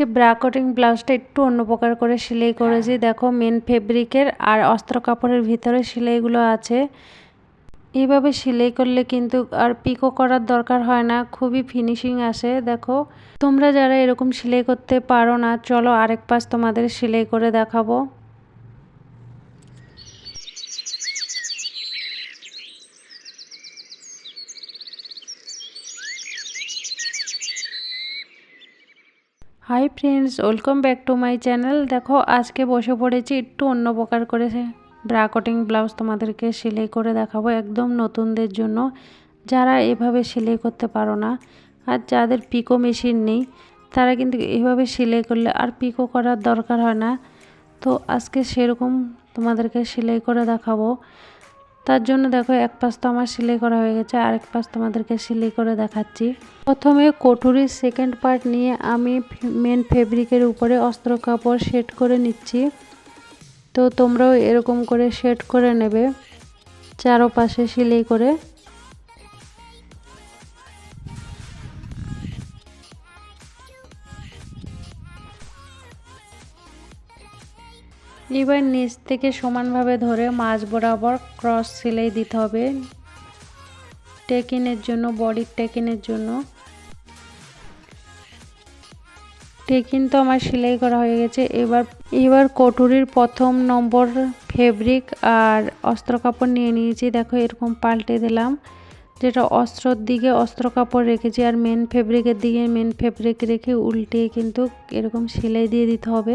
আজকে bra cutting ব্লাউজটা একটু অন্য প্রকার করে সেলাই করেছি। দেখো মেন ফেব্রিকের আর অস্ত্র কাপড়ের ভিতরে সেলাইগুলো আছে। এইভাবে সেলাই করলে কিন্তু আর পিকো করার দরকার হয় না খুবই ফিনিশিং আসে। দেখো তোমরা যারা এরকম সেলাই করতে পারো না চলো আরেক পাশ তোমাদের সেলাই করে দেখাবো। Hi friends welcome back to my channel দেখো, আজকে বসে পড়েছি একটু অন্য প্রকার করেছে ব্রা ব্লাউজ তোমাদেরকে সেলাই করে দেখাবো একদম নতুনদের জন্য। যারা এভাবে সেলাই করতে পারো না, আর যাদের পিকো মেশিন নেই, তারা কিন্তু এভাবে সেলাই করলে আর পিকো করার দরকার হয় না। তো আজকে সেরকম তোমাদেরকে সেলাই করে দেখাবো। তার জন্য দেখো এক পাশ তো আমার সেলাই করা হয়ে গেছে, আরেক পাশ তোমাদেরকে সেলাই করে দেখাচ্ছি। প্রথমে কঠুরির সেকেন্ড পার্ট নিয়ে আমি মেন ফেব্রিকের উপরে অস্ত্র কাপড় সেট করে নিচ্ছি। তো তোমরাও এরকম করে সেট করে নেবে, চারোপাশে সেলাই করে। এবার নিচ থেকে সমানভাবে ধরে মাছ বরাবর ক্রস সেলাই দিতে হবে। টেকিনের জন্য বডির টেকিনের জন্য। টেকিন তো আমার সেলাই করা হয়ে গেছে। এবার এবার কটুরির প্রথম নম্বর ফেব্রিক আর অস্ত্র কাপড় নিয়ে নিয়েছি। দেখো, এরকম পাল্টে দিলাম। যেটা অস্ত্রর দিকে অস্ত্র কাপড় রেখেছি আর মেন ফেব্রিকের দিকে মেন ফেব্রিক রেখে উল্টে কিন্তু এরকম সেলাই দিয়ে দিতে হবে।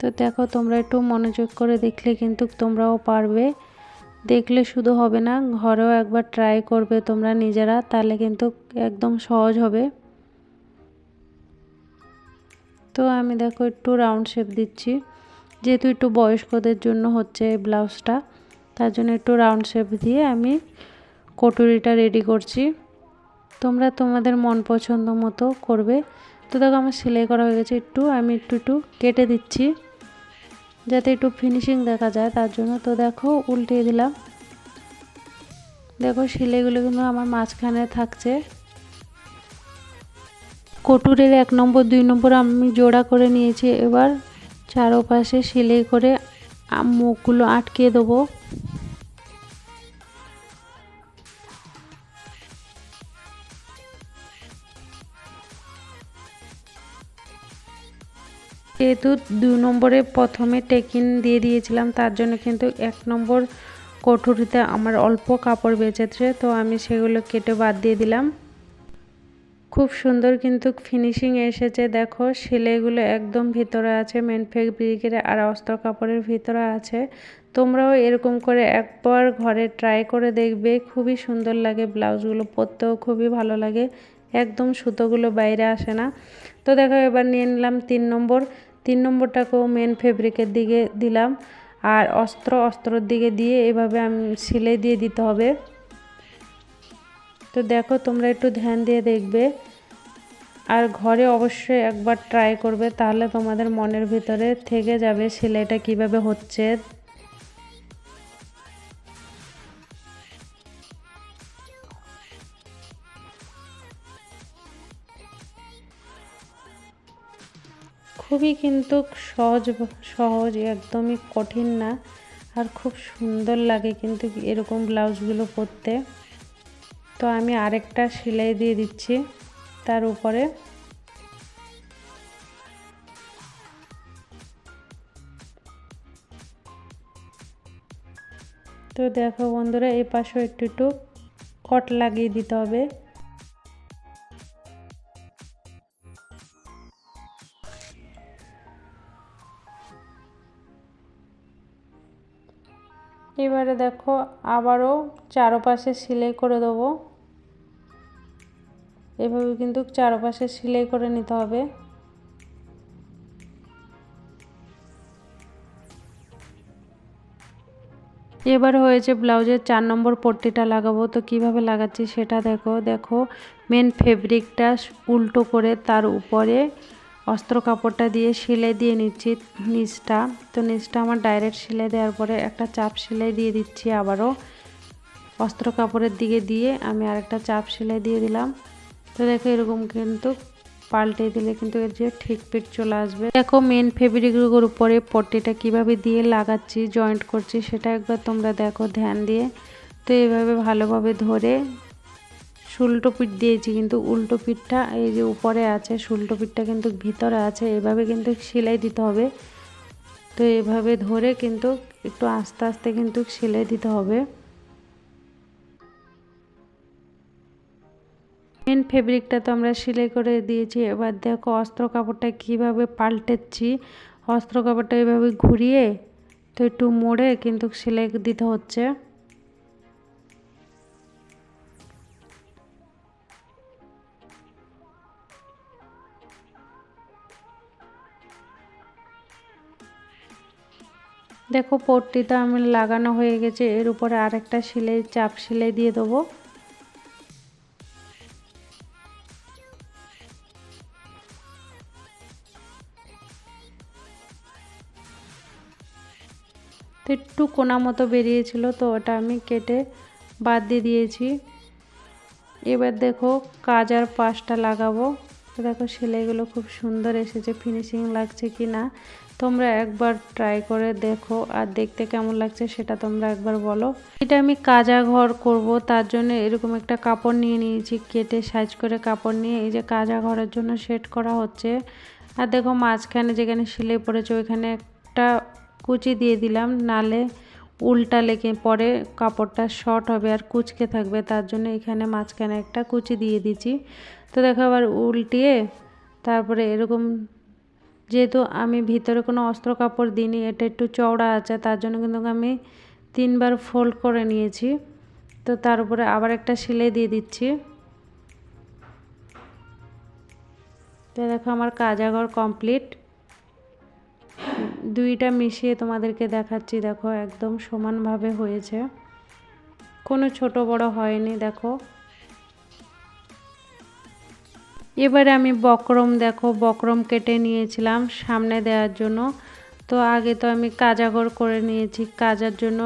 তো দেখো তোমরা একটু মনোযোগ করে দেখলে কিন্তু তোমরাও পারবে। দেখলে শুধু হবে না, ঘরেও একবার ট্রাই করবে তোমরা নিজেরা, তাহলে কিন্তু একদম সহজ হবে। তো আমি দেখো একটু রাউন্ড শেপ দিচ্ছি, যেহেতু একটু বয়স্কদের জন্য হচ্ছে এই ব্লাউজটা, তার জন্য একটু রাউন্ড শেপ দিয়ে আমি কটুরিটা রেডি করছি। তোমরা তোমাদের মন পছন্দ মতো করবে। তো দেখো আমার সেলাই করা হয়ে গেছে, একটু আমি একটু একটু কেটে দিচ্ছি। যাতে একটু ফিনিশিং দেখা যায়, তার জন্য তো দেখো উল্টিয়ে দিলাম। দেখো সিলাইগুলো কিন্তু আমার মাঝখানে থাকছে। কটুরের এক নম্বর, দুই নম্বর আমি জোড়া করে নিয়েছি। এবার চারোপাশে সেলাই করে মুখগুলো আটকে দেবো। যেহেতু দু নম্বরে প্রথমে টেকিন দিয়ে দিয়েছিলাম, তার জন্য কিন্তু এক নম্বর কঠুরিতে আমার অল্প কাপড় বেঁচেছে, তো আমি সেগুলো কেটে বাদ দিয়ে দিলাম। খুব সুন্দর কিন্তু ফিনিশিং এসেছে, দেখো সেলাইগুলো একদম ভিতরে আছে মেন ফেব্রিকের আর অস্ত্র কাপড়ের ভিতরে আছে। তোমরাও এরকম করে একবার ঘরে ট্রাই করে দেখবে, খুবই সুন্দর লাগে ব্লাউজগুলো, পরতেও খুবই ভালো লাগে, একদম সুতোগুলো বাইরে আসে না। তো দেখো এবার নিয়ে নিলাম তিন নম্বর তিন নম্বরটাকেও মেন ফেব্রিকের দিকে দিলাম। আর অস্ত্র, অস্ত্রর দিকে দিয়ে এভাবে আমি সেলাই দিয়ে দিতে হবে। তো দেখো, তোমরা একটু ধ্যান দিয়ে দেখবে। আর ঘরে অবশ্যই একবার ট্রাই করবে, তাহলে তোমাদের মনের ভিতরে থেকে যাবে সেলাইটা কীভাবে হচ্ছে। খুবই কিন্তু সহজ সহজ একদমই কঠিন না। আর খুব সুন্দর লাগে কিন্তু এরকম ব্লাউজগুলো পরতে। তো আমি আরেকটা সেলাই দিয়ে দিচ্ছি তার উপরে। তো দেখো বন্ধুরা এই পাশেও একটু একটু কট লাগিয়ে দিতে হবে। এবারে দেখো আবারও চারোপাশে সেলাই করে দেবো। এভাবে কিন্তু চারোপাশে সেলাই করে নিতে হবে। এবার হয়েছে ব্লাউজের চার নম্বর পট্টিটা লাগাবো। তো কীভাবে লাগাচ্ছি সেটা দেখো। দেখো মেন ফেব্রিকটা উল্টো করে তার উপরে অস্ত্র কাপড়টা দিয়ে সেলাই দিয়ে নিচ্ছি নিচটা। তো নিচটা আমার ডাইরেক্ট সেলাই দেওয়ার পরে একটা চাপ সেলাই দিয়ে দিচ্ছি আবারও। অস্ত্র কাপড়ের দিকে দিয়ে আমি আরেকটা চাপ সেলাই দিয়ে দিলাম। তো দেখো এরকম কিন্তু পাল্টে দিলে কিন্তু এর যে ঠিক পিট চলে আসবে। দেখো মেন ফেব্রিকের উপরে পট্টিটা কীভাবে দিয়ে লাগাচ্ছি জয়েন্ট করছি সেটা একবার তোমরা দেখো ধ্যান দিয়ে। তো এইভাবে ভালোভাবে ধরে শুল্টো পিঠ দিয়েছি, কিন্তু উল্টো পিঠটা এই যে উপরে আছে, শুল্টো পিঠটা কিন্তু ভিতরে আছে, এভাবে কিন্তু সেলাই দিতে হবে। তো এভাবে ধরে কিন্তু একটু আস্তে আস্তে কিন্তু সেলাই দিতে হবে। মেন ফেব্রিকটা তো আমরা সেলাই করে দিয়েছি, এবার দেখো অস্ত্র কাপড়টা কীভাবে পাল্টেছি অস্ত্র কাপড়টা এভাবে ঘুরিয়ে তো একটু মোড়ে কিন্তু সেলাই দিতে হচ্ছে। দেখো পট্টিটা আমি লাগানো হয়ে গেছে, এর উপরে আরেকটা সেলাই, চাপ সেলাই দিয়ে দেবো। একটু কোনা মতো বেরিয়েছিল, তো ওটা আমি কেটে বাদ দিয়ে দিয়েছি। এবার দেখো কাজার পাশটা লাগাবো। দেখো সেলাইগুলো খুব সুন্দর এসেছে ফিনিশিং লাগছে কি না তোমরা একবার ট্রাই করে দেখো আর দেখতে কেমন লাগছে সেটা তোমরা একবার বলো। এটা আমি কাজা ঘর করব, তার জন্য এরকম একটা কাপড় নিয়ে নিয়েছি, কেটে সাইজ করে কাপড় নিয়ে এই যে কাজা ঘরের জন্য সেট করা হচ্ছে। আর দেখো মাঝখানে যেখানে সেলাই পড়েছে ওইখানে একটা কুচি দিয়ে দিলাম, নালে উল্টা লেগে পরে কাপড়টা শর্ট হবে আর কুচকে থাকবে, তার জন্য এখানে মাঝখানে একটা কুচি দিয়ে দিচ্ছি তো দেখো আবার উল্টিয়ে তারপরে এরকম যেহেতু আমি ভিতরে কোনো অস্ত্র কাপড় দিইনি, এটা একটু চওড়া আছে, তার জন্য কিন্তু আমি তিনবার ফোল্ড করে নিয়েছি। তো তার উপরে আবার একটা সেলাই দিয়ে দিচ্ছি। তো দেখো আমার কাজাঘর কমপ্লিট দুইটা মিশিয়ে তোমাদেরকে দেখাচ্ছি, দেখো একদম সমানভাবে হয়েছে। কোনো ছোট বড় হয়নি, দেখো। এবারে আমি বক্রম দেখো, বক্রম কেটে নিয়েছিলাম সামনে দেওয়ার জন্য। তো আগে তো আমি কাজাগর করে নিয়েছি, কাজার জন্য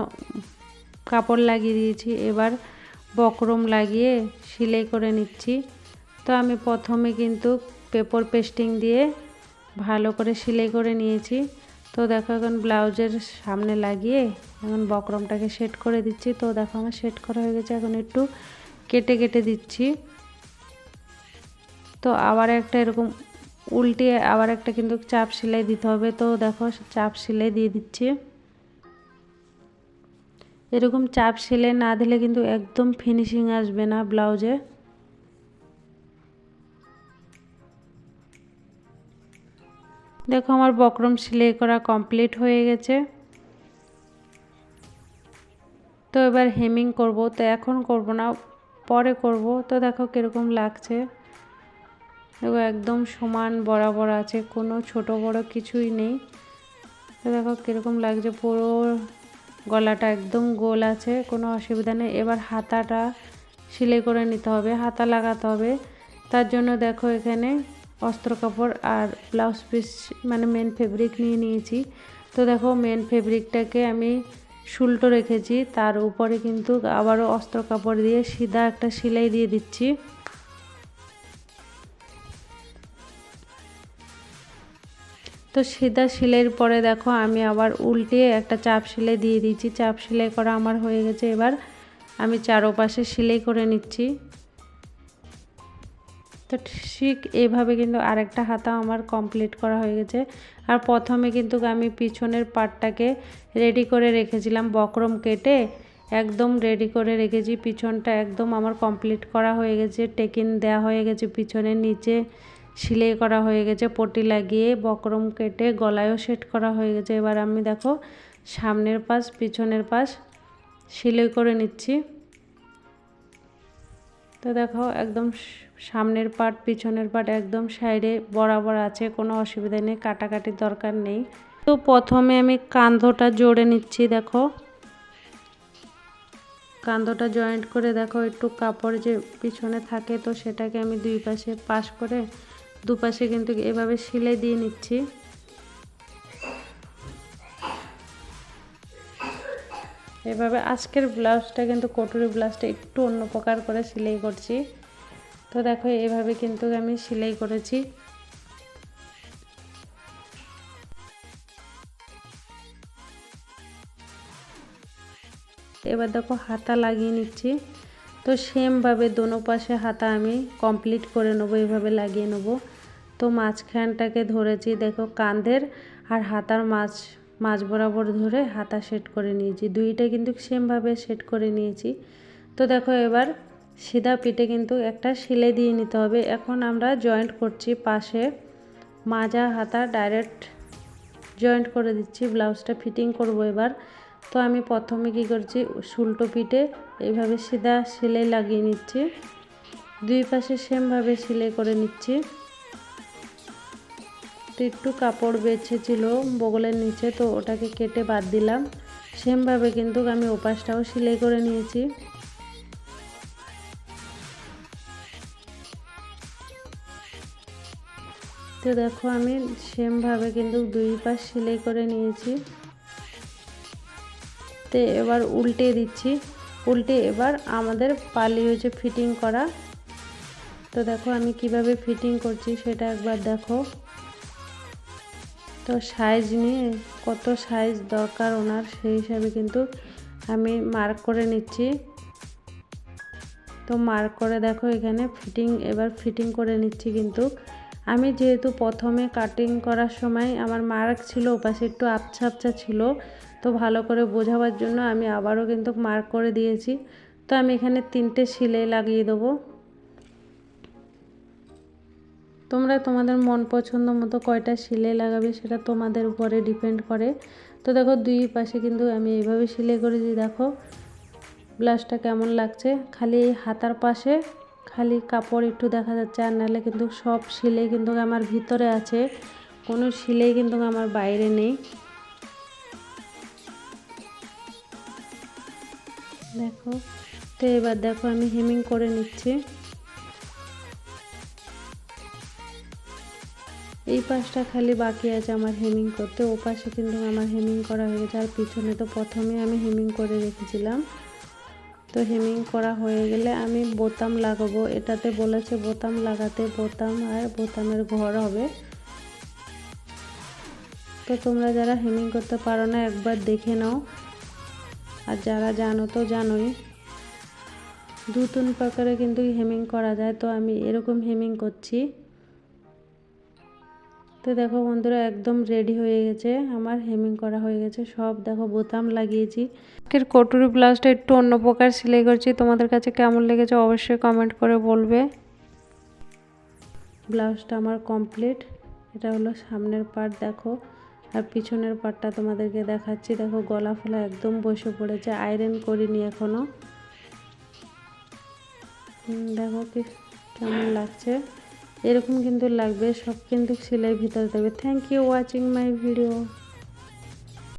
কাপড় লাগিয়ে দিয়েছি। এবার বক্রম লাগিয়ে সেলাই করে নিচ্ছি। তো আমি প্রথমে কিন্তু পেপার পেস্টিং দিয়ে ভালো করে সেলাই করে নিয়েছি। তো দেখো এখন ব্লাউজের সামনে লাগিয়ে এখন বক্রমটাকে সেট করে দিচ্ছি। তো দেখো আমার সেট করা হয়ে গেছে, এখন একটু কেটে কেটে দিচ্ছি। তো আবার একটা এরকম উল্টে আবার একটা কিন্তু চাপ সেলাই দিতে হবে। তো দেখো চাপ সেলাই দিয়ে দিচ্ছি। এরকম চাপ সেলাই না দিলে কিন্তু একদম ফিনিশিং আসবে না ব্লাউজে। দেখো আমার বক্রম সেলাই করা কমপ্লিট হয়ে গেছে। তো এবার হেমিং করব। তো এখন করব না, পরে করব। তো দেখো কীরকম লাগছে। দেখো একদম সমান বরাবর আছে, কোনো ছোট বড় কিছুই নেই। দেখো কীরকম লাগছে, পুরো গলাটা একদম গোল আছে, কোনো অসুবিধা নেই। এবার হাতাটা সেলাই করে নিতে হবে, হাতা লাগাতে হবে। তার জন্য দেখো এখানে অস্ত্র কাপড় আর ব্লাউজ পিস মানে মেন ফেব্রিক নিয়ে নিয়েছি। তো দেখো মেন ফেব্রিকটাকে আমি শুল্টো রেখেছি, তার উপরে কিন্তু আবারও অস্ত্র কাপড় দিয়ে সিধা একটা সেলাই দিয়ে দিচ্ছি। তো সিধা সেলাইয়ের পরে দেখো আমি আবার উল্টিয়ে একটা চাপ সেলাই দিয়ে দিয়েছি। চাপ সেলাই করা আমার হয়ে গেছে এবার। আমি চারোপাশে সেলাই করে নিচ্ছি। তো ঠিক এভাবে কিন্তু আরেকটা হাতা আমার কমপ্লিট করা হয়ে গেছে। আর প্রথমে কিন্তু আমি পিছনের পাটটাকে রেডি করে রেখেছিলাম বক্রম কেটে। একদম রেডি করে রেখেছি। পিছনটা একদম আমার কমপ্লিট করা হয়ে গেছে। টেকিন দেওয়া হয়ে গেছে পিছনের নিচে। সেলাই করা হয়ে গেছে, পটি লাগিয়ে বকরম কেটে গলায়ও সেট করা হয়ে গেছে। এবার আমি দেখো সামনের পাশ, পিছনের পাশ সেলাই করে নিচ্ছি। তো দেখো একদম সামনের পার্ট পিছনের পার্ট একদম সাইডে বরাবর আছে, কোনো অসুবিধা নেই, কাটাকাটির দরকার নেই। তো প্রথমে আমি কান্ধটা জোড়ে নিচ্ছি, দেখো। কান্ধটা জয়েন্ট করে দেখো, একটু কাপড় যে পিছনে থাকে, তো সেটাকে আমি দুই পাশে পাশ করে দুপাশে কিন্তু এভাবে সেলাই দিয়ে নিচ্ছি। এভাবে আজকের ব্লাউজটা কিন্তু কটুরি ব্লাউজটা একটু অন্য প্রকার করে সেলাই করছি। তো দেখো, এভাবে কিন্তু আমি সেলাই করেছি। এবার দেখো, হাতা লাগিয়ে নিচ্ছি। তো সেমভাবে দোনো পাশে হাতা আমি কমপ্লিট করে নেব, এভাবে লাগিয়ে নেব। তো মাঝখানটাকে ধরেছি, দেখো কাঁধের আর হাতার মাছ মাছ বরাবর ধরে হাতা সেট করে নিয়েছি। দুইটা কিন্তু সেমভাবে সেট করে নিয়েছি। তো দেখো এবার সিধা পিঠে কিন্তু একটা সেলাই দিয়ে নিতে হবে। এখন আমরা জয়েন্ট করছি পাশে মাজা হাতা ডাইরেক্ট জয়েন্ট করে দিচ্ছি ব্লাউজটা ফিটিং করব এবার। তো আমি প্রথমে কি করছি, উল্টো পিঠে এইভাবে সিধা সেলাই লাগিয়ে নিচ্ছি। দুই পাশে সেমভাবে সেলাই করে নিচ্ছি। একটু কাপড় বেছেছিল বগলের নিচে, তো ওটাকে কেটে বাদ দিলাম। সেমভাবে কিন্তু আমি ওপাশটাও সেলাই করে নিয়েছি। তো দেখো আমি সেমভাবে কিন্তু দুই পাশ সেলাই করে নিয়েছি। তো এবার উল্টে দিচ্ছি। উল্টে এবার আমাদের পালি হয়েছে ফিটিং করা। তো দেখো আমি কীভাবে ফিটিং করছি সেটা একবার দেখো। তো সাইজ নিয়ে কত সাইজ দরকার ওনার, সেই হিসাবে কিন্তু আমি মার্ক করে নিচ্ছি। তো মার্ক করে দেখো এখানে ফিটিং এবার ফিটিং করে নিচ্ছি কিন্তু। আমি যেহেতু প্রথমে কাটিং করার সময় আমার মার্ক ছিল, ওপাশে একটু আবছা আবছা ছিল, তো ভালো করে বোঝাবার জন্য আমি আবারও কিন্তু মার্ক করে দিয়েছি। তো আমি এখানে তিনটে সিলাই লাগিয়ে দেবো। তোমরা তোমাদের মন পছন্দ মতো কয়টা সিলাই লাগাবে সেটা তোমাদের উপরে ডিপেন্ড করে। তো দেখো দুই পাশে কিন্তু আমি এইভাবে সিলাই করেছি, দেখো। ব্লাউজটা কেমন লাগছে? খালি হাতার পাশে, খালি কাপড় একটু দেখা যাচ্ছে, আর নাহলে কিন্তু সব সিলাই কিন্তু আমার ভিতরে আছে। কোনো সিলাই কিন্তু আমার বাইরে নেই। দেখো, তো এবার দেখো আমি হেমিং করে নিচ্ছি। এই পাশটা খালি বাকি আছে আমার হেমিং করতে। ও পাশে কিন্তু আমার হেমিং করা হয়ে গেছে। আর পিছনে তো প্রথমে আমি হেমিং করে রেখেছিলাম। তো হেমিং করা হয়ে গেলে আমি বোতাম লাগাবো। এটাতে বলেছে বোতাম লাগাতে বোতাম আর বোতামের ঘর হবে। তো তোমরা যারা হেমিং করতে পারো না, একবার দেখে নাও। আর যারা জানো তো জানোই। দু তিন প্রকারে কিন্তু হেমিং করা যায়। তো আমি এরকম হেমিং করছি। তো দেখো বন্ধুরা, একদম রেডি হয়ে গেছে। আমার হেমিং করা হয়ে গেছে। সব দেখো, বোতাম লাগিয়েছি। আজকের কটুরি ব্লাউজটা একটু অন্য প্রকার সেলাই করছি। তোমাদের কাছে কেমন লেগেছে অবশ্যই কমেন্ট করে বলবে। ব্লাউজটা আমার কমপ্লিট এটা হলো সামনের পার্ট দেখো। আর পিছনের পার্টটা তোমাদেরকে দেখাচ্ছি। দেখো, গলা ফলা একদম বসে পড়েছে। আয়রন করিনি এখনও দেখো কি, কেমন লাগছে। এরকম কিন্তু লাগবে সব কিন্তু সেলাই ভিতরে থাকবে thank you watching my video